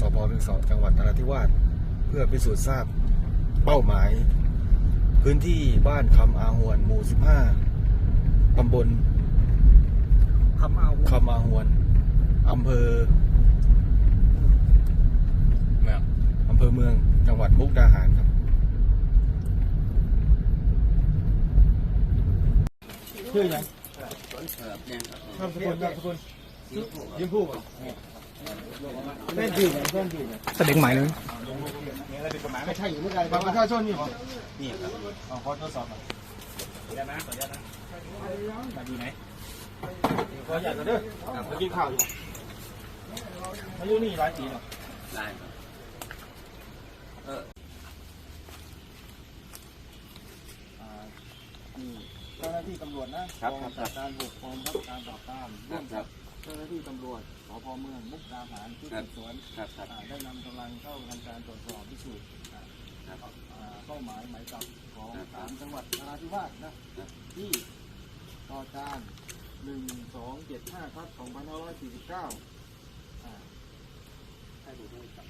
สพเมืองสองจังหวัดนราธิวาสเพื่อพิสูจน์ทราบเป้าหมาย พื้นที่บ้านคำอาหวนหมู่ 15 ตำบลคำเอาคำอาหวนอำเภอเมืองอำเภอเมืองจังหวัดมุกดาหารครับชื่อยังเออเนี่ยครับนามสกุลนามสกุลยิ้มผู้ป่ะ เล่นดีเล่นดีแสดงหมายเลยไม่ใช่อยู่ไม่ไกลบัตรประชาชนนี่หรอนี่ครับเอาขอทดสอบหน่อยเดี๋ยวนะขออนุญาตนะมาดีไหมขออยากจะเด้อมากินข้าวอยู่อาอยุนี่หลายปีเนาะได้เออนี่เจ้าหน้าที่ตำรวจนะกองกำกับการบุกกองบังคับการปราบปรามคร่วมกับ เจ้าหน้าที่ตำรวจสพเมืองมุกดาหารที่สืบสวนครับครับ อ่าได้นำกำลังเข้าทำการตรวจสอบพิสูจน์อ่าครับอ่าเป้าหมายหมายจับของครับศาลจังหวัดนราธิวาสนะครับ ที่ต่อจานหนึ่งสองเจ็ดห้าครับสองพันห้าร้อยสี่สิบเก้าอ่าให้ดูด้วยครับ